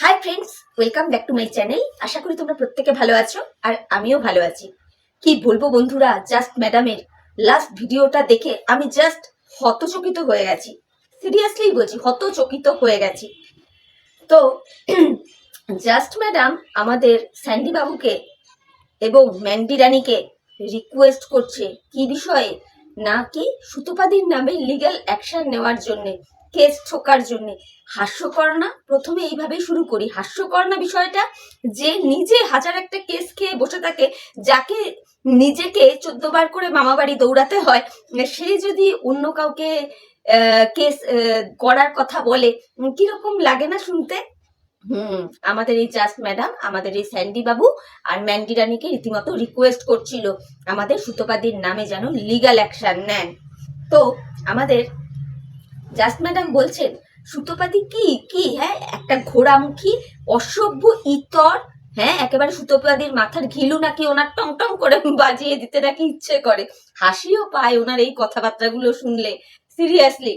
Hi friends welcome back to my channel আশা করি তোমরা প্রত্যেকে ভালো আছো আর আমিও ভালো আছি। কি বলব বন্ধুরা জাস্ট ম্যাডামের লাস্ট ভিডিওটা দেখে আমি জাস্ট হতচকিত হয়ে গেছি। সিরিয়াসলি বলছি, হতচকিত হয়ে গেছি। তো জাস্ট ম্যাডাম আমাদের স্যান্ডি বাবুকে এবং ম্যান্ডি রানীকে রিকোয়েস্ট করছে কি বিষয়ে? নাকি সুতোপাদির নামে লিগ্যাল অ্যাকশন নেওয়ার জন্যে? কেস ঠোকার জন্যে। হাস্যকর না? প্রথমে এইভাবেই শুরু করি। হাস্যকর না বিষয়টা? যে নিজে হাজার একটা কেস খেয়ে বসে থাকে, যাকে নিজেকে চোদ্দ বার করে মামা বাড়ি দৌড়াতে হয়, সে যদি অন্য কাউকে কেস করার কথা বলে, কীরকম লাগে না শুনতে? হুম, আমাদের এই জাস্ট ম্যাডাম, আমাদের এই স্যান্ডি বাবু আর ম্যান্ডি রানীকে রীতিমতো রিকোয়েস্ট করছিল। আমাদের সুতোপাদির নামে যেন লিগ্যাল অ্যাকশন নেন। তো আমাদের জাস্ট ম্যাডাম বলছেন, সুতোপাতি কি? কি? হ্যাঁ একটা ঘোড়ামুখী, অসভ্য ইতর হ্যাঁ একেবারে সুতোপাদির মাথার ঘিলু নাকি ওনার টং টং করে বাজিয়ে দিতে নাকি ইচ্ছে করে। হাসিও পায় ওনার এই কথাবার্তাগুলো শুনলে, সিরিয়াসলি।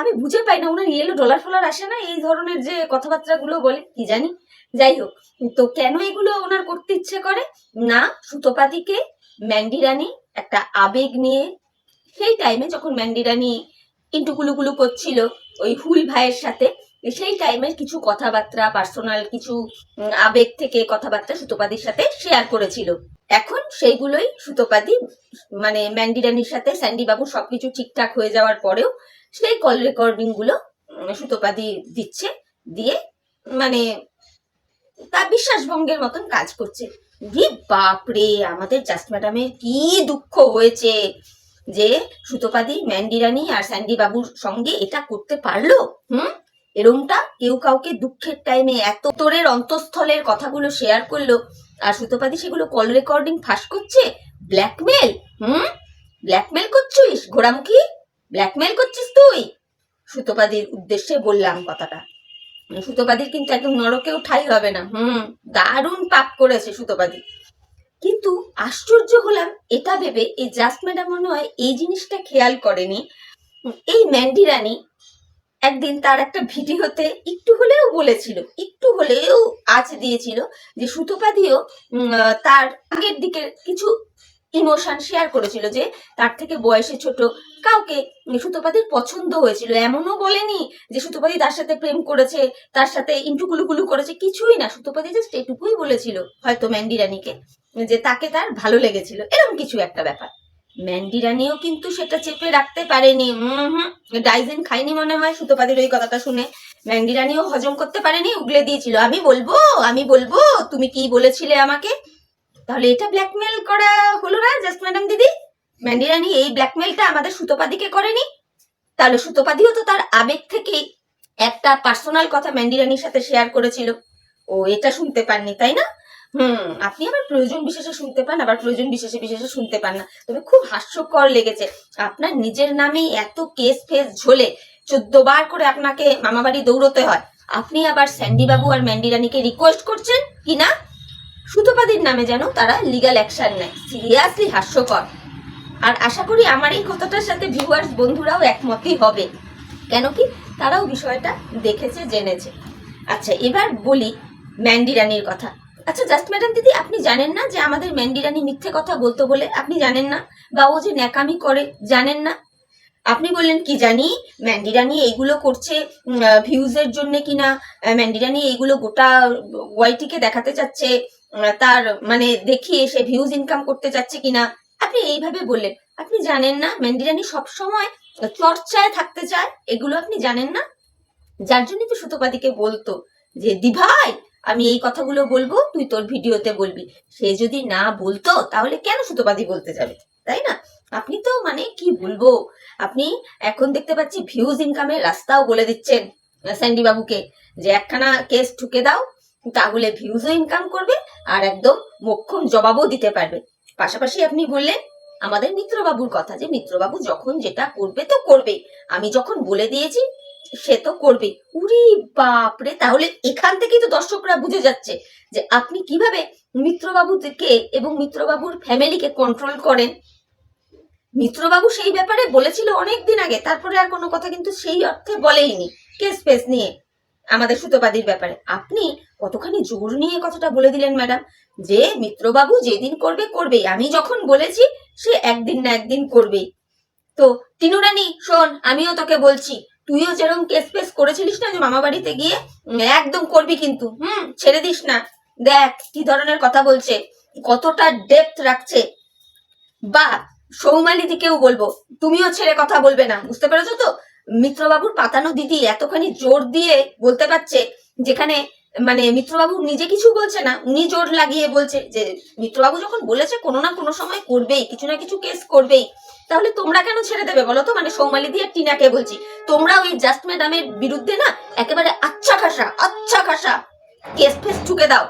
আমি বুঝে পাই না, ওনার ইয়েলো ডলার ফলার আসে না, এই ধরনের যে কথাবার্তাগুলো বলে, কি জানি। যাই হোক, তো কেন এগুলো ওনার করতে ইচ্ছে করে? না, সুতোপাতিকে, ম্যান্ডি রানী একটা আবেগ নিয়ে, সেই টাইমে যখন ম্যান্ডি রানী ইন্টুকুলুকুলু করছিল ওই হুল ভাইয়ের সাথে। সেই টাইমের কিছু কথাবার্তা পার্সোনাল কিছু আবেগ থেকে কথাবার্তা সুতোপাদির সাথে শেয়ার করেছিল। এখন সেইগুলোই সুতোপাদি মানে ম্যান্ডি রানীর সাথে স্যান্ডি বাবু সবকিছু ঠিকঠাক হয়ে যাওয়ার পরেও সেই কল রেকর্ডিংগুলো সুতোপাদি দিচ্ছে, দিয়ে মানে তা বিশ্বাসভঙ্গের মতন কাজ করছে। বাপরে, আমাদের জাস্ট ম্যাডামের কি দুঃখ হয়েছে। যে সুতোপাদি ম্যান্ডি রানী আর স্যান্ডি বাবুর সঙ্গে এটা করতে পারল? হুম? এরমটা কেউ কাউকে দুঃখের টাইমে এত তোরের অন্তঃস্থলের কথাগুলো শেয়ার করল আর সুতোপাদি সেগুলো কল রেকর্ডিং ফাঁস করছে? ব্ল্যাকমেল হুম? ব্ল্যাকমেল করছিস? ঘোড়ামুখী? ব্ল্যাকমেল করছিস তুই? সুতোপাদির উদ্দেশ্যে বললাম কথাটা। সুতোপাদির কিন্তু একদম নরকেও ঠাই হবে না। হুম? দারুণ পাপ করেছে সুতোপাদি। কিন্তু আশ্চর্য হলাম, এটা ভেবে এই জাস্ট ম্যাডাম মনে হয় এই জিনিসটা খেয়াল করেনি। এই ম্যান্ডি রানী একদিন তার একটা ভিডিওতে একটু হলেও বলেছিল, একটু হলেও আজ দিয়েছিল যে সুতোপা দিয়েও তার আগের দিকে কিছু ইমোশন শেয়ার করেছিল যে তার থেকে বয়সে ছোট কাউকে সুতোপাদির পছন্দ হয়েছিল। এমনও বলেনি যে সুতোপাদি তার সাথে প্রেম করেছে, তার সাথে ইন্টুকুলুকুলু করেছে, কিছুই না। সুতোপাদি জাস্ট এটুকুই বলেছিল, হয়তো ম্যান্ডি রানীকে, যে তাকে তার ভালো লেগেছিল। এরকম কিছু একটা ব্যাপার। ম্যান্ডি রানীও কিন্তু সেটা চেপে রাখতে পারেনি। হুম হুম ডাইজেন খাইনি মনে হয় সুতোপাদির ওই কথাটা শুনে। ম্যান্ডি রানীও হজম করতে পারেনি, উগলে দিয়েছিল। আমি বলব আমি বলব, তুমি কি বলেছিলে আমাকে? তাহলে এটা ব্ল্যাকমেল করা হলো না জাস্ট ম্যাডাম দিদি? ম্যান্ডি রানী, এই ব্ল্যাকমেলটা আমাদের সুতোপাদিকে করেনি। তাহলে সুতোপাদিও তো তার আবেগ থেকেই একটা পার্সোনাল কথা ম্যান্ডি রানীর সাথে শেয়ার করেছিল। ও এটা শুনতে পাননি, তাই না? হুম, আপনি আবার প্রয়োজন বিশেষে শুনতে পান, আবার প্রয়োজন বিশেষে বিশেষে শুনতে পান না। তবে খুব হাস্যকর লেগেছে। আপনার নিজের নামেই এত কেস ফেস ঝোলে, চোদ্দ বার করে আপনাকে মামাবাড়ি দৌড়তে হয়। আপনি আবার স্যান্ডি বাবু আর ম্যান্ডি রানীকে রিকোয়েস্ট করছেন, কি না? সুতোপাদির নামে যেন তারা লিগ্যাল অ্যাকশন নেয়। সিরিয়াসলি হাস্যকর। আর আশা করি আমার এই কথাটার সাথে ভিউয়ার্স বন্ধুরাও একমতই হবে। কেন কি? তারাও বিষয়টা দেখেছে, জেনেছে। আচ্ছা এবার বলি ম্যান্ডি রানীর কথা। আচ্ছা জাস্ট ম্যাডাম দিদি, আপনি জানেন না যে আমাদের ম্যান্ডি রানী মিথ্যে কথা বলতো বলে আপনি জানেন না? বা ও যে ন্যাকামি করে, জানেন না? আপনি বললেন, কি জানি, ম্যান্ডি রানী এইগুলো করছে ভিউজের জন্য কিনা? ম্যান্ডি রানী এইগুলো গোটা ওয়াইটিকে দেখাতে চাচ্ছে? তার মানে দেখিয়ে সে ভিউজ ইনকাম করতে চাচ্ছে কিনা। আপনি এইভাবে বললেন। আপনি জানেন না ম্যান্ডি রানী সবসময় চর্চায় থাকতে চায়, এগুলো আপনি জানেন না? যার জন্য তো সুতোপাদিকে বলতো যে দি ভাই আমি এই কথাগুলো বলব, তুই তোর ভিডিওতে বলবি। সে যদি না বলতো, তাহলে কেন সুতোপাদি বলতে যাবে? তাই না? আপনি তো মানে কি বলব? আপনি এখন দেখতে পাচ্ছি ভিউজ ইনকামের রাস্তাও বলে দিচ্ছেন স্যান্ডি বাবুকে যে একখানা কেস ঠুকে দাও তাহলে ভিউজও ইনকাম করবে আর একদম মোক্ষম জবাবও দিতে পারবে। পাশাপাশি আপনি বললেন, আমাদের মিত্রবাবুর কথা যে মিত্রবাবু যখন যেটা করবে তো করবে। আমি যখন বলে দিয়েছি, সে তো করবে। উরি বাপরে, তাহলে এখান থেকেই তো দর্শকরা বুঝে যাচ্ছে যে আপনি কীভাবে মিত্রবাবুকে এবং মিত্রবাবুর ফ্যামিলিকে কন্ট্রোল করেন। মিত্রবাবু সেই ব্যাপারে বলেছিল অনেক দিন আগে, তারপরে আর কোনো কথা কিন্তু সেই অর্থে বলেইনি। কেস ফেস নিয়ে। আমাদের সুতোপাদির ব্যাপারে। আপনি কতখানি জোর নিয়ে কথাটা বলে দিলেন, ম্যাডাম? যে মিত্রবাবু যেদিন করবে, করবেই। আমি যখন বলেছি, সে একদিন না একদিন করবেই। তো তিনুরানি শোন, আমিও তোকে বলছি। তুইও যেরকম কেস পেস করেছিলিস না যে মামা বাড়িতে গিয়ে একদম করবি কিন্তু। হুম, ছেড়ে দিস না। দেখ, কি ধরনের কথা বলছে। কতটা ডেপথ রাখছে। বা সৌমালিদিকেও বলব। তুমিও ছেড়ে কথা বলবে না। বুঝতে পেরেছ তো? মিত্রবাবুর পাতানো দিদি এতখানি জোর দিয়ে বলতে পারছে, যেখানে মানে মিত্রবাবু নিজে কিছু বলছে না, উনি জোর লাগিয়ে বলছে যে, মিত্রবাবু যখন বলেছে কোনো না কোনো সময় করবেই, কিছু না কিছু কেস করবেই। তাহলে তোমরা কেন ছেড়ে দেবে বলো তো? মানে সৌমালি দিয়ে টিনাকে বলছি। তোমরা ওই জাস্ট ম্যাডামের বিরুদ্ধে না একেবারে আচ্ছা খাসা আচ্ছা খাসা কেস ফেস ঠুকে দাও।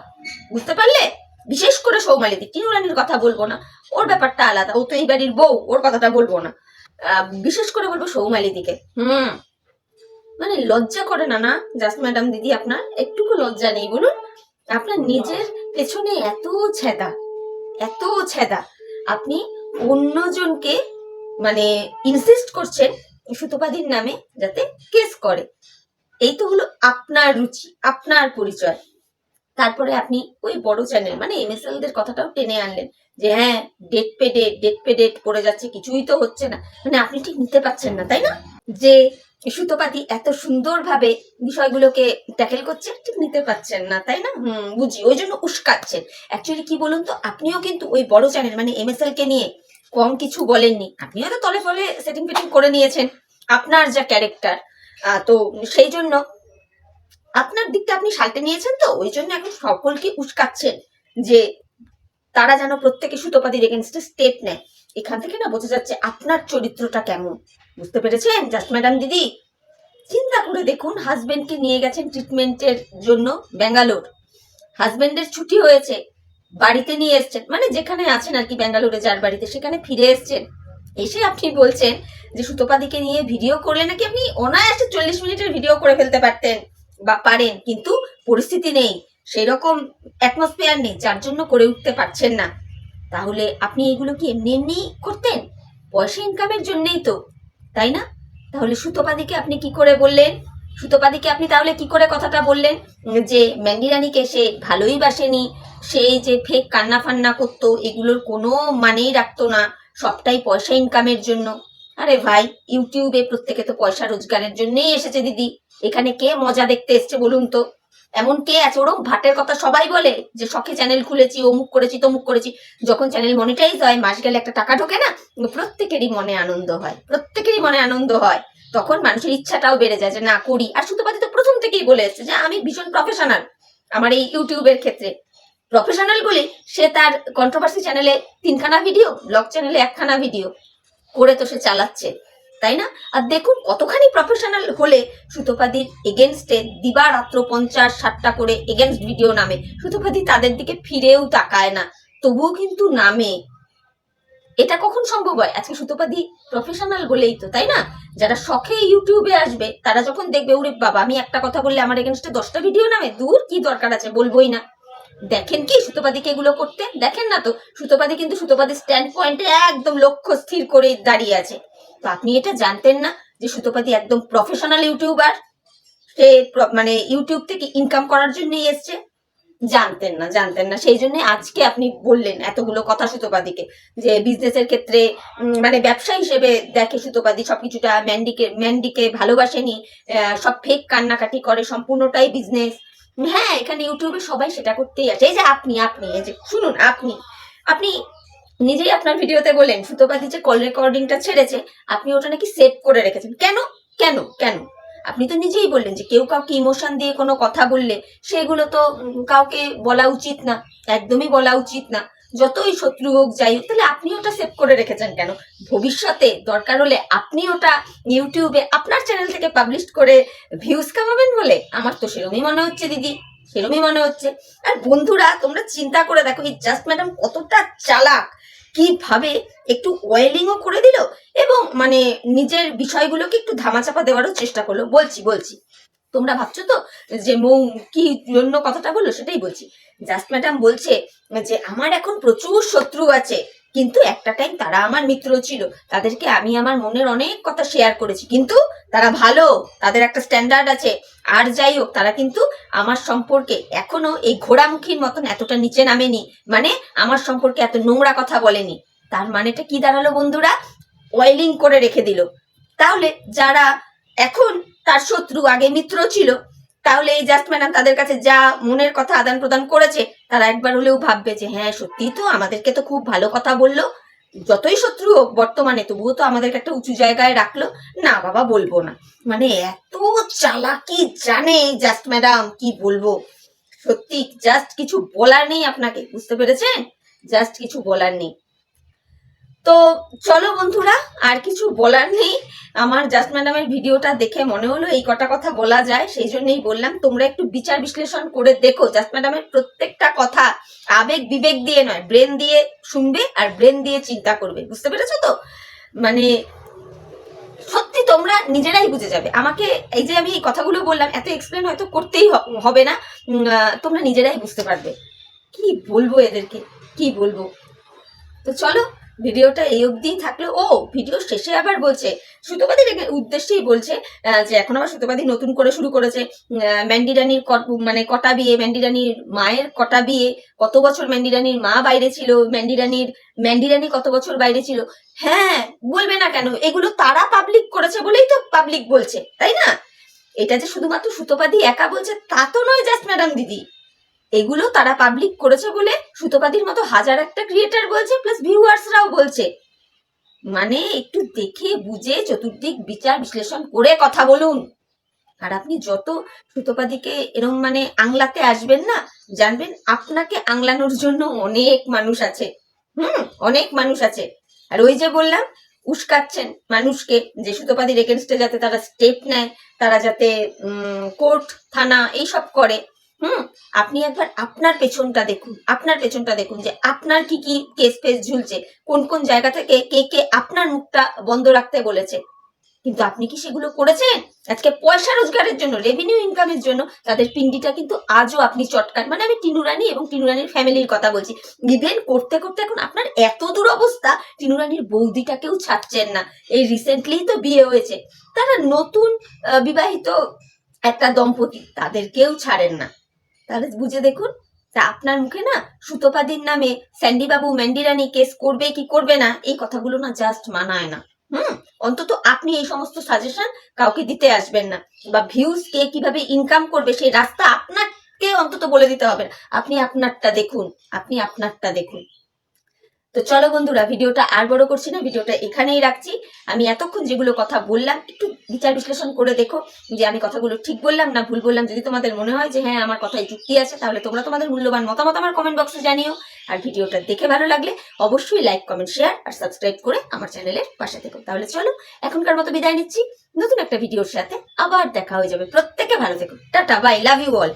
বুঝতে পারলে? বিশেষ করে সৌমালি দি। টিনু রানীর কথা বলব না। ওর ব্যাপারটা আলাদা। ও তো এই বাড়ির বউ, ওর কথাটা বলব না। বিশেষ করে বলব সৌমালি দিকে। হুম। মানে লজ্জা করে না না? জাস্ট ম্যাডাম দিদি আপনার একটুকু লজ্জা নেই বলুন। আপনার নিজের পেছনে এত ছেদা এত ছেদা। আপনি অন্যজনকে মানে ইনসিস্ট করছেন সুতোপাদির নামে যাতে কেস করে। এই তো হলো আপনার রুচি আপনার পরিচয়। তারপরে আপনি ওই বড় চ্যানেল মানে এমএসএল দের কথাটাও টেনে আনলেন যে হ্যাঁ ডেট পে ডেট ডেট পে ডেট পড়ে যাচ্ছে, কিছুই তো হচ্ছে না। মানে আপনি ঠিক নিতে পারছেন না, তাই না? যে সুতোপাতি এত সুন্দরভাবে বিষয়গুলোকে ট্যাকেল করছে, ঠিক নিতে পারছেন না, তাই না? হুম, বুঝি। ওই জন্য উস্কাচ্ছেন। অ্যাকচুয়ালি কি বলুন তো, আপনিও কিন্তু ওই বড় চ্যানেল মানে এমএসএল কে নিয়ে কম কিছু বলেননি। আপনিও তো তলে ফলে সেটিং ফিটিং করে নিয়েছেন। আপনার যা ক্যারেক্টার তো সেই জন্য আপনার দিকটা আপনি সালটে নিয়েছেন তো, ওই জন্য এখন সকলকে উস্কাচ্ছেন যে তারা যেন প্রত্যেকে সুতোপাতির এগেনস্টে স্টেপ নেয়। এখান থেকে না বোঝা যাচ্ছে আপনার চরিত্রটা কেমন। বুঝতে পেরেছেন? জাস্ট ম্যাডাম দিদি। চিন্তা করে দেখুন হাজবেন্ডকে নিয়ে গেছেন ট্রিটমেন্টের জন্য ব্যাঙ্গালোর। হাজবেন্ডের ছুটি হয়েছে, বাড়িতে নিয়ে এসছেন। মানে যেখানে আছেন আর কি ব্যাঙ্গালোরে যার বাড়িতে, সেখানে ফিরে এসছেন। এসে আপনি বলছেন যে সুতোপাদিকে নিয়ে ভিডিও করলে নাকি আপনি অনায়াসে চল্লিশ মিনিটের ভিডিও করে ফেলতে পারতেন। বা পারেন, কিন্তু পরিস্থিতি নেই। সেই রকম অ্যাটমসফিয়ার নেই, যার জন্য করে উঠতে পারছেন না। তাহলে আপনি এগুলো কি এমনি এমনি করতেন? পয়সা ইনকামের জন্যই তো, তাই না? তাহলে সুতোপাদিকে আপনি কি করে বললেন? সুতোপাদিকে আপনি তাহলে কি করে কথাটা বললেন? যে ম্যান্ডি রানীকে সে ভালোই বাসেনি সেই যে ফেক কান্না ফান্না করতো, এগুলোর কোনো মানেই রাখতো না, সবটাই পয়সা ইনকামের জন্য। আরে ভাই ইউটিউবে প্রত্যেকে তো পয়সা রোজগারের জন্যই এসেছে দিদি। এখানে কে মজা দেখতে এসছে বলুন তো? এমন কে আছে? ওরম ভাটের কথা সবাই বলে যে, শখে চ্যানেল খুলেছি, অমুক করেছি, তমুক করেছি। যখন চ্যানেল মনিটাইজ হয়, মাস গেলে একটা টাকা ঢোকে না প্রত্যেকেরই মনে আনন্দ হয়। প্রত্যেকেরই মনে আনন্দ হয়। তখন মানুষের ইচ্ছাটাও বেড়ে যায় যে, না, করি। আর সুতোপাতি তো প্রথম থেকেই বলে এসছে যে, আমি ভীষণ প্রফেশনাল আমার এই ইউটিউবের ক্ষেত্রে। প্রফেশনাল বলে সে তার কন্ট্রোভার্সি চ্যানেলে তিনখানা ভিডিও ব্লগ চ্যানেলে একখানা ভিডিও করে তো সে চালাচ্ছে। তাই না? আর দেখুন কতখানি প্রফেশনাল হলে সুতোপাদির এগেনস্টে দিবারাত্র পঞ্চাশ, ষাটটা করে এগেনস্ট ভিডিও নামে। সুতোপাদি তাদের দিকে ফিরেও তাকায় না। তবুও কিন্তু নামে। এটা কখন সম্ভব হয়? আজকে সুতোপাদি প্রফেশনাল বলেই তো, তাই না? যারা শখে ইউটিউবে আসবে, তারা যখন দেখবে, ওরে বাবা, আমি একটা কথা বললে আমার এগেনস্টে দশটা ভিডিও নামে? দূর কি দরকার আছে? বলবোই না। দেখেন কি সুতোপাদিকে এগুলো করতে? দেখেন না তো? সুতোপাদি কিন্তু সুতোপাদির স্ট্যান্ড পয়েন্টে একদম লক্ষ্য স্থির করে দাঁড়িয়ে আছে। তো আপনি এটা জানতেন না যে সুতোপাদি একদম প্রফেশনাল ইউটিউবার সে মানে ইউটিউব থেকে ইনকাম করার জন্যই এসছে? জানতেন না জানতেন না। সেই জন্য আজকে আপনি বললেন এতগুলো কথা সুতোপাদিকে যে বিজনেসের ক্ষেত্রে মানে ব্যবসা হিসেবে দেখে সুতোপাদি সবকিছুটা ম্যান্ডিকে ম্যান্ডিকে ভালোবাসেনি সব ফেক কান্নাকাটি করে, সম্পূর্ণটাই বিজনেস হ্যাঁ এখানে ইউটিউবে সবাই সেটা করতেই আছে এই যে আপনি আপনি, এই যে শুনুন, আপনি আপনি নিজেই আপনার ভিডিওতে বলেন সুতোপাতি যে কল রেকর্ডিংটা ছেড়েছে, আপনি ওটা নাকি সেভ করে রেখেছেন। কেন? কেন? কেন? আপনি তো নিজেই বললেন যে কেউ কাউকে ইমোশন দিয়ে কোনো কথা বললে, সেগুলো তো কাউকে বলা উচিত না, একদমই বলা উচিত না। যতই শত্রু হোক, যাই হোক, তাহলে আপনি ওটা সেভ করে রেখেছেন কেন? ভবিষ্যতে দরকার হলে আপনি ওটা ইউটিউবে আপনার চ্যানেল থেকে পাবলিশ করে ভিউজ কামাবেন বলে? আমার তো সেরমই মনে হচ্ছে, দিদি। সেরমই মনে হচ্ছে। আর বন্ধুরা, তোমরা চিন্তা করে দেখো, এই জাস্ট ম্যাডাম কতটা চালাক। কীভাবে একটু ওয়েলিংও করে দিল এবং মানে নিজের বিষয়গুলোকে একটু ধামাচাপা দেওয়ারও চেষ্টা করল। বলছি বলছি। তোমরা ভাবছ তো যে মৌ কি জন্য কথাটা বলল? সেটাই বলছি। জাস্ট ম্যাডাম বলছে যে, আমার এখন প্রচুর শত্রু আছে। কিন্তু একটা টাইম তারা আমার মিত্র ছিল। তাদেরকে আমি আমার মনের অনেক কথা শেয়ার করেছি। কিন্তু তারা ভালো, তাদের একটা স্ট্যান্ডার্ড আছে। আর যাই হোক, তারা কিন্তু আমার সম্পর্কে এখনও এই ঘোড়ামুখীর মতন এতটা নিচে নামেনি। মানে আমার সম্পর্কে এত নোংরা কথা বলেনি। তার মানেটা কি দাঁড়াল বন্ধুরা? ওয়েলিং করে রেখে দিল। তাহলে যারা এখন তার শত্রু, আগে মিত্র ছিল, তাহলে এই জাস্ট ম্যাডাম তাদের কাছে যা মনের কথা আদান প্রদান করেছে তারা একবার হলেও ভাববে যে হ্যাঁ সত্যি তো আমাদেরকে তো খুব ভালো কথা বলল। যতই শত্রু হোক বর্তমানে, তবুও তো আমাদেরকে একটা উঁচু জায়গায় রাখল। না, বাবা, বলব না। মানে এত চালাকি জানে জাস্ট ম্যাডাম কি বলব? সত্যি জাস্ট কিছু বলার নেই আপনাকে, বুঝতে পেরেছেন? জাস্ট কিছু বলার নেই। তো চলো বন্ধুরা, আর কিছু বলার নেই। আমার জাস্ট ম্যাডামের ভিডিওটা দেখে মনে হলো এই কটা কথা বলা যায়, সেই জন্যই বললাম, তোমরা একটু বিচার বিশ্লেষণ করে দেখো। জাস্ট ম্যাডামের প্রত্যেকটা কথা আবেগ বিবেক দিয়ে নয়, ব্রেন দিয়ে শুনবে আর ব্রেন দিয়ে চিন্তা করবে। বুঝতে পেরেছ তো? মানে সত্যি তোমরা নিজেরাই বুঝে যাবে। আমাকে এই যে আমি এই কথাগুলো বললাম, এত এক্সপ্লেন হয়তো করতেই হবে না। তোমরা নিজেরাই বুঝতে পারবে। কি বলব এদেরকে? কি বলব? তো চলো ভিডিওটা এই অবধিই থাকল ও ভিডিও শেষে আবার বলছে সুতোপাদির এখানে উদ্দেশ্যেই বলছে যে এখন আবার সুতোবাদী নতুন করে শুরু করেছে। আহ, ম্যান্ডি রানীর কট- মানে কটা বিয়ে ম্যান্ডি রানীর মায়ের কটা বিয়ে কত বছর ম্যান্ডি রানীর মা বাইরে ছিল ম্যান্ডি রানীর ম্যান্ডি রানী কত বছর বাইরে ছিল? হ্যাঁ বলবে না কেন এগুলো তারা পাবলিক করেছে বলেই তো পাবলিক বলছে তাই না? এটা যে শুধুমাত্র সুতোপাদি একা বলছে তা তো নয় জাস্ট ম্যাডাম দিদি। এগুলো তারা পাবলিক করেছে বলে সুতোপাদির মতো হাজার একটা ক্রিয়েটার বলছে প্লাস ভিউয়ার্সরাও বলছে। মানে একটু দেখে বুঝে চতুর্দিক বিচার বিশ্লেষণ করে কথা বলুন। আর আপনি যত সুতোপাদিকে এরম মানে আংলাতে আসবেন না, জানবেন আপনাকে আংলানোর জন্য অনেক মানুষ আছে। হুম, অনেক মানুষ আছে। আর ওই যে বললাম, উস্কাচ্ছেন মানুষকে যে সুতোপাদির এগেনস্টে যাতে তারা স্টেপ নেয়, তারা যাতে কোর্ট থানা, এইসব করে। হুম, আপনি একবার আপনার পেছনটা দেখুন, আপনার পেছনটা দেখুন যে আপনার কি কি কেস ফেস ঝুলছে, কোন কোন জায়গা থেকে কে কে আপনার মুখটা বন্ধ রাখতে বলেছে। কিন্তু আপনি কি সেগুলো করেছেন? আজকে পয়সা রোজগারের জন্য রেভিনিউ ইনকামের জন্য তাদের পিন্ডিটা কিন্তু আজও আপনি চটকান। মানে আমি টিনুরানি এবং টিনুরানির ফ্যামিলির কথা বলছি। ইভেন করতে করতে এখন আপনার এত দূর অবস্থা, টিনুরানির বৌদিটাকেও ছাড়ছেন না। এই রিসেন্টলি তো বিয়ে হয়েছে। তারা নতুন বিবাহিত একটা দম্পতি, তাদেরকেও ছাড়েন না। তাহলে বুঝে দেখুন, তা আপনার মুখে না সুতোপাদির নামে স্যান্ডি বাবু ম্যান্ডি রানী কেস করবে কি করবে না, এই কথাগুলো না জাস্ট মানায় না। হুম? অন্তত আপনি এই সমস্ত সাজেশন কাউকে দিতে আসবেন না। বা ভিউজ কে কীভাবে ইনকাম করবে সেই রাস্তা আপনাকে অন্তত বলে দিতে হবে আপনি আপনারটা দেখুন, আপনি আপনারটা দেখুন। তো চলো বন্ধুরা, ভিডিওটা আর বড় করছি না, ভিডিওটা এখানেই রাখছি। আমি এতক্ষণ যেগুলো কথা বললাম, একটু বিচার বিশ্লেষণ করে দেখো যে আমি কথাগুলো ঠিক বললাম না ভুল বললাম। যদি তোমাদের মনে হয় যে হ্যাঁ আমার কথায় যুক্তি আছে, তাহলে তোমরা তোমাদের মূল্যবান মতামত আমার কমেন্ট বক্সে জানিও। আর ভিডিওটা দেখে ভালো লাগলে অবশ্যই লাইক কমেন্ট শেয়ার আর সাবস্ক্রাইব করে আমার চ্যানেলের পাশে থেকো। তাহলে চলো, এখনকার মতো বিদায় নিচ্ছি। নতুন একটা ভিডিওর সাথে আবার দেখা হয়ে যাবে। প্রত্যেকে ভালো থেকো। Tata bye love you all